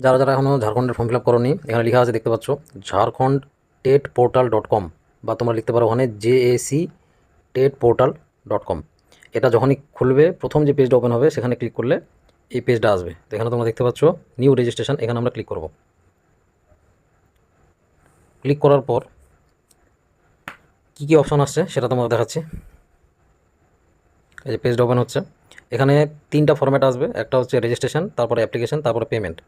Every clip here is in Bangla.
যারা যারা এখনও ঝাড়খণ্ডের ফর্ম ফিল আপ করোনি, এখানে লেখা আছে দেখতে পাচ্ছ, Jharkhand TET portal dot com, বা তোমরা লিখতে পারো ওখানে J JAC TET portal dot com. এটা যখনই খুলবে, প্রথম যে পেজটা ওপেন হবে, সেখানে ক্লিক করলে এই পেজটা আসবে। তো এখানে তোমরা দেখতে পাচ্ছ নিউ রেজিস্ট্রেশন এখানে আমরা ক্লিক করব। ক্লিক করার পর কী কী অপশন আসছে সেটা তোমাকে দেখাচ্ছি। এই যে পেজটা ওপেন হচ্ছে, এখানে তিনটা ফর্ম্যাট আসবে, একটা হচ্ছে রেজিস্ট্রেশন তারপরে অ্যাপ্লিকেশন তারপরে পেমেন্ট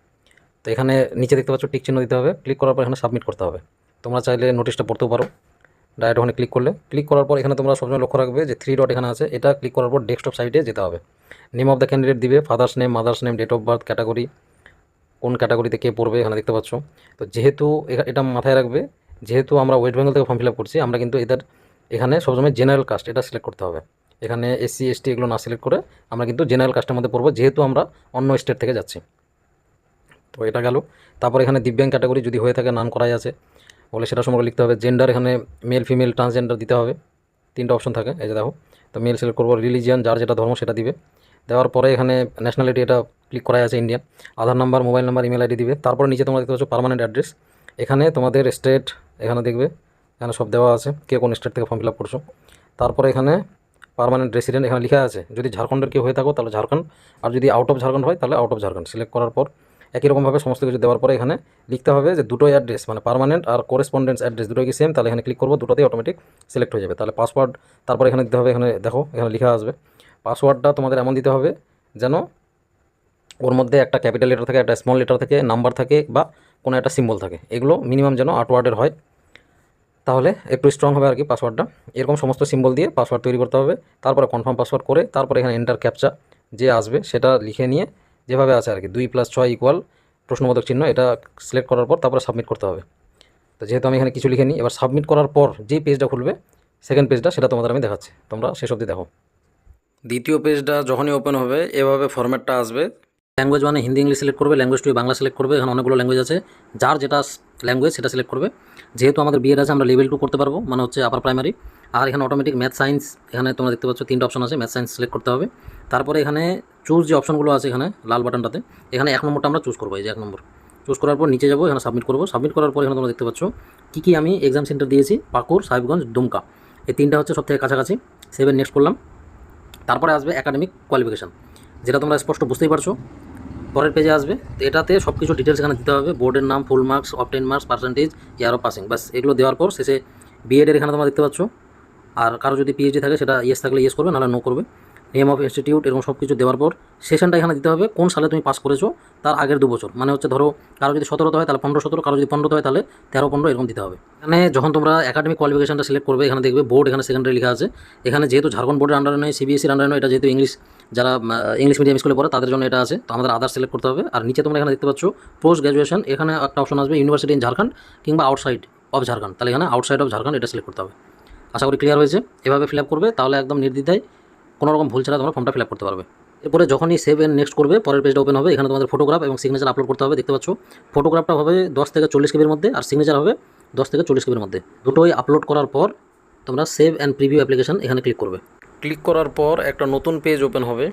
তো এখানে নিচে দেখতে পাচ্ছ টিক চিহ্ন দিতে হবে। ক্লিক করার পর এখানে সাবমিট করতে হবে। তোমরা চাইলে নোটিশটা পড়তেও পারো। ডাইরেক্ট ওখানে ক্লিক করলে। ক্লিক করার পর এখানে তোমরা সবসময় লক্ষ্য রাখবে যে থ্রি ডট এখানে আছে। এটা ক্লিক করার পর ডেস্কটপ সাইটে যেতে হবে। নেম অফ দ্য ক্যান্ডিডেট দিবে father's name mother's name date of birth category কোন ক্যাটাগরিতে কে পড়বে এখানে দেখতে পাচ্ছ। তো যেহেতু এটা মাথায় রাখবে, যেহেতু আমরা ওয়েস্ট বেঙ্গল থেকে ফর্ম ফিল আপ করছি, আমরা কিন্তু এদের এখানে সবসময় জেনারেল কাস্ট এটা সিলেক্ট করতে হবে। এখানে এসসি এসটি এগুলো না সিলেক্ট করে আমরা কিন্তু জেনারেল কাস্টের মধ্যে পড়ব, যেহেতু আমরা অন্য স্টেট থেকে যাচ্ছি। তো এটা গেল। তারপর এখানে দিব্যাঙ্গ ক্যাটাগরি যদি হয়ে থাকে, নাম করাই আছে। বলে সেটা সম্পর্কে লিখতে হবে জেন্ডার এখানে মেল ফিমেল ট্রান্সজেন্ডার দিতে হবে। তিনটা অপশন থাকে, এই যে দেখো। তো মেল সিলেক্ট করব রিলিজিয়ান যার যেটা ধর্ম সেটা দিবে। দেওয়ার পরে এখানে ন্যাশনালিটি এটা ক্লিক করা আছে Indian Aadhaar number mobile number email ID দিবে। তারপরে নিচে তোমরা দেখতে পাচ্ছ পার্মানেন্ট অ্যাড্রেস এখানে তোমাদের স্টেট এখানে দেখবে, এখানে সব দেওয়া আছে, কে কোন স্টেট থেকে ফর্ম ফিল আপ করছ। তারপরে এখানে পারমানেন্ট রেসিডেন্ট এখানে লেখা আছে, যদি ঝাড়খণ্ডের কেউ হয়ে থাকো, তাহলে ঝাড়খণ্ড। আর যদি আউট অফ ঝাড়খণ্ড হয়, তাহলে আউট অফ ঝাড়খণ্ড। সিলেক্ট করার পর একই রকমভাবে সমস্ত কিছু দেওয়ার পরে এখানে লিখতে হবে যে দুটোই অ্যাড্রেস মানে পার্মানেন্ট আর করেসপন্ডেন্স অ্যাড্রেস দুটোই কি সেম তাহলে এখানে ক্লিক করব, দুটোতেই অটোমেটিক সিলেক্ট হয়ে যাবে। তাহলে পাসওয়ার্ড তারপর এখানে দিতে হবে, এখানে দেখো, এখানে লেখা আসবে পাসওয়ার্ডটা তোমাদের এমন দিতে হবে যেন ওর মধ্যে একটা ক্যাপিটাল লেটার থাকে, একটা স্মল লেটার থাকে নাম্বার থাকে বা কোনো একটা সিম্বল থাকে। এগুলো মিনিমাম যেন আট ওয়ার্ডের হয়। তাহলে একটু স্ট্রং হবে আর কি পাসওয়ার্ডটা এরকম সমস্ত সিম্বল দিয়ে পাসওয়ার্ড তৈরি করতে হবে। তারপরে কনফার্ম পাসওয়ার্ড করে, তারপরে এখানে এন্টার ক্যাপচা যে আসবে, সেটা লিখে নিয়ে যেভাবে আছে আর কি দুই প্লাস ছয় ইকুয়াল প্রশ্নবোধক চিহ্ন, এটা সিলেক্ট করার পর তারপরে সাবমিট করতে হবে। তো যেহেতু আমি এখানে কিছু লিখে নিই এবার সাবমিট করার পর যেই পেজটা খুলবে সেকেন্ড পেজটা সেটা তোমাদের আমি দেখাচ্ছি। তোমরা সেসব দিয়ে দেখো। দ্বিতীয় পেজটা যখনই ওপেন হবে, এভাবে ফরম্যাটটা আসবে ল্যাঙ্গুয়েজ মানে হিন্দি ইংলিশ সিলেক্ট করবে ল্যাঙ্গুয়েজ টু বাংলা সিলেক্ট করবে, এখানে অনেকগুলো ল্যাঙ্গুয়েজ আছে। যার যেটা ল্যাঙ্গুয়েজ সেটা সিলেক্ট করবে। যেহেতু আমাদের বিয়ের আছে, আমরা লেভেল টু করতে পারব মানে হচ্ছে আপার প্রাইমারি আর এখানে অটোমেটিক ম্যাথ সায়েন্স এখানে তোমরা দেখতে পাচ্ছ তিনটা অপশন আছে ম্যাথ সায়েন্স সিলেক্ট করতে হবে। তারপরে এখানে চুজ যে অপশনগুলো আছে এখানে, লাল বাটনটাতে, এখানে এক নম্বরটা আমরা চুজ করব, এই যে এক নম্বর। চুজ করার পর নিচে যাব, এখানে সাবমিট করব। সাবমিট করার পর এখানে তোমরা দেখতে পাচ্ছ কী কী আমি এক্সাম সেন্টার দিয়েছি পাকুর সাহেবগঞ্জ, দুমকা। এই তিনটা হচ্ছে সবথেকে কাছাকাছি। সেভেন নেক্সট করলাম। তারপরে আসবে একাডেমিক কোয়ালিফিকেশান যেটা তোমরা স্পষ্ট বুঝতেই পারছ। পরের পেজে আসবে। তো এটাতে সব কিছু ডিটেলস এখানে দিতে হবে। বোর্ডের নাম full marks of ten marks percentage year of passing বাস এগুলো দেওয়ার পর শেষে বিএডের এখানে তোমরা দেখতে পাচ্ছ। আর কারও যদি পিএইচডি থাকে, সেটা ইয়েস থাকলে ইয়েস করবে, নাহলে নো করবে। নেম অফ ইনস্টিটিউট এরকম সব কিছু দেওয়ার পর সেশনটা এখানে দিতে হবে। কোন সালে তুমি পাস করেছ, তার আগের দু বছর। মানে হচ্ছে ধরো, কারও যদি সতেরোতে হয়, তাহলে পনেরো সতেরো, কারও যদি পনেরোতে হয়, তাহলে তেরো পনেরো, এরকম দিতে হবে। এখানে যখন তোমরা একাডেমিক কোয়ালিফিকেশনটা সিলেক্ট করবে, এখানে দেখবে বোর্ড এখানে সেকেন্ডারি লেখা আছে। এখানে যেহেতু ঝাড়খণ্ড বোর্ডের আন্ডারে নয় সিবিএসির আন্ডারে নয় এটা যেহেতু ইংলিশ যারা ইংলিশ মিডিয়াম স্কুলে পড়ে, তাদের জন্য এটা আছে। তো আমাদের আদার সিলেক্ট করতে হবে। আর নিচে তোমরা এখানে দেখতে পাচ্ছ পোস্ট গ্র্যাজুয়েশন এখানে একটা অপশন আসবে ইউনিভার্সিটি ইন ঝাড়খণ্ড কিংবা আউটসাইড অফ ঝাড়খণ্ড তাহলে এখানে আউটসাইড অফ ঝাড়খণ্ড এটা সিলেক্ট করতে হবে। আশা করি ক্লিয়ার হয়েছে। এভাবে ফিল করবে, তাহলে একদম নির্দ্বিধায় কোনো রকম ভুল ছাড়া তোমরা ফর্মটা ফিল করতে পারবে। এরপরে যখনই সেভ এন্ড নেক্সট করবে, পরের পেজটা ওপেন হবে, এখানে তোমাদের ফটোগ্রাফ এবং সিগনেচার আপলোড করতে হবে। দেখতে পাচ্ছ ফটোগ্রাফটা হবে দশ থেকে চল্লিশ কেবির মধ্যে আর সিগনেচার হবে দশ থেকে চল্লিশ কেবির মধ্যে। দুটোই আপলোড করার পর তোমরা সেভ অ্যান্ড প্রিভিউ অ্যাপ্লিকেশন এখানে ক্লিক করবে। ক্লিক করার পর একটা নতুন পেজ ওপেন হবে।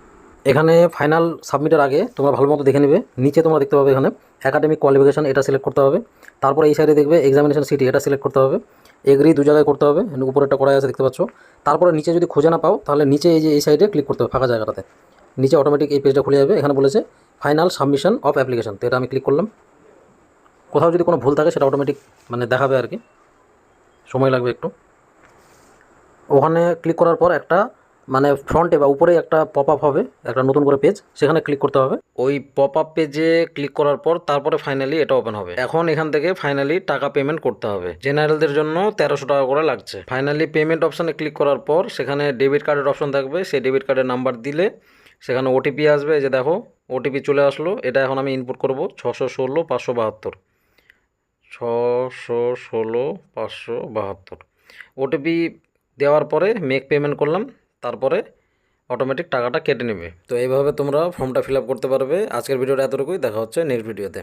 এখানে ফাইনাল সাবমিটের আগে তোমরা ভালো মতো দেখে নেবে। নিচে তোমরা দেখতে পাবে এখানে অ্যাকাডেমিক কোয়ালিফিকেশন এটা সিলেক্ট করতে হবে। তারপরে এই সাইডে দেখবে এক্সামিনেশন সিটি এটা সিলেক্ট করতে হবে। এগ্রি দু জায়গায় করতে হবে। উপরে একটা করা আছে দেখতে পাচ্ছ। তারপরে নিচে যদি খুঁজে না পাও, তাহলে নিচে এই যে এই সাইডে ক্লিক করতে হবে ফাঁকা জায়গাটাতে। নিচে অটোমেটিক এই পেজটা খুলে যাবে। এখানে বলেছে ফাইনাল সাবমিশন অফ অ্যাপ্লিকেশান তো এটা আমি ক্লিক করলাম। কোথাও যদি কোনো ভুল থাকে, সেটা অটোমেটিক মানে দেখাবে আর কি। সময় লাগবে একটু। ওখানে ক্লিক করার পর একটা মানে ফ্রন্টে বা উপরে একটা পপ আপ হবে, একটা নতুন করে পেজ সেখানে ক্লিক করতে হবে। ওই পপ আপ পেজে ক্লিক করার পর তারপরে ফাইনালি এটা ওপেন হবে। এখন এখান থেকে ফাইনালি টাকা পেমেন্ট করতে হবে। জেনারেলদের জন্য তেরোশো টাকা করে লাগছে। ফাইনালি পেমেন্ট অপশানে ক্লিক করার পর সেখানে ডেবিট কার্ডের অপশন থাকবে। সেই ডেবিট কার্ডের নাম্বার দিলে সেখানে ওটিপি আসবে। যে দেখো ওটিপি চলে আসলো। এটা এখন আমি ইনপুট করব ছশো ষোলো পাঁচশো বাহাত্তর। ছশো ষোলো পাঁচশো বাহাত্তর। ওটিপি দেওয়ার পরে মেক পেমেন্ট করলাম, তারপরে অটোমেটিক টাকাটা কেটে নেবে। তো এইভাবে তোমরা ফর্মটা ফিল করতে পারবে। আজকের ভিডিওটা এতটুকুই, দেখা হচ্ছে নেক্সট ভিডিওতে